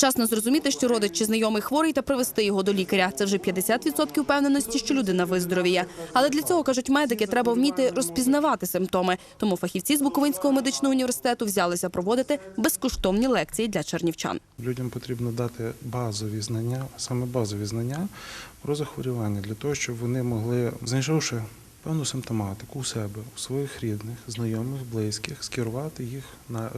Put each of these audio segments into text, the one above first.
Вчасно зрозуміти, що родич чи знайомий хворий та привести його до лікаря. Це вже 50% впевненості, що людина виздоровіє. Але для цього кажуть медики, треба вміти розпізнавати симптоми. Тому фахівці з Буковинського медичного університету взялися проводити безкоштовні лекції для чернівчан. Людям потрібно дати базові знання, саме базові знання про захворювання, для того, щоб вони могли, знайшовши певну симптоматику у себе, у своїх рідних, знайомих, близьких, скерувати їх на, е,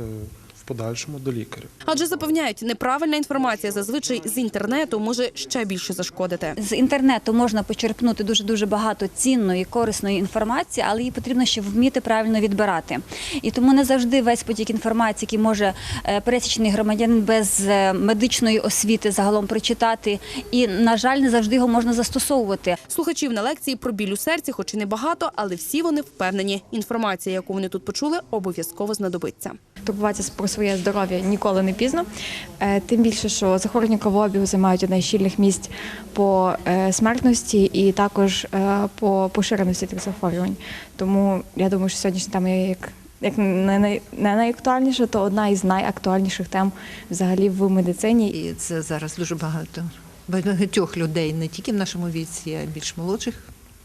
подальшому до лікаря. Адже запевняють, неправильна інформація зазвичай з інтернету може ще більше зашкодити. З інтернету можна почерпнути дуже дуже багато цінної, корисної інформації, але її потрібно ще вміти правильно відбирати. І тому не завжди весь потік інформації, який може е, пересічний громадянин без е, медичної освіти загалом прочитати. І, на жаль, не завжди його можна застосовувати. Слухачів на лекції про біль у серці, хоч і небагато, але всі вони впевнені. Інформація, яку вони тут почули, обов'язково знадобиться. Турбуватися про своє здоров'я ніколи не пізно. Е, Тим більше, що захворювання кровообігу займають одне з щільних місць по е, смертності і також е, по поширеності тих захворювань. Тому я думаю, що сьогоднішня тема є як. Як не, най, не найактуальніша, то одна із найактуальніших тем взагалі в медицині. І це зараз дуже багато багатьох людей, не тільки в нашому віці, а й більш молодших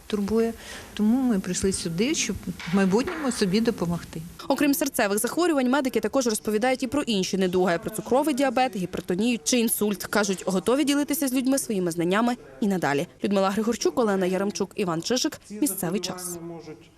турбує. Тому ми прийшли сюди, щоб в майбутньому собі допомогти. Окрім серцевих захворювань, медики також розповідають і про інші недуги, про цукровий діабет, гіпертонію чи інсульт. кажуть, готові ділитися з людьми своїми знаннями і надалі. Людмила Григорчук, Олена Яремчук, Іван Чижик. Місцевий час.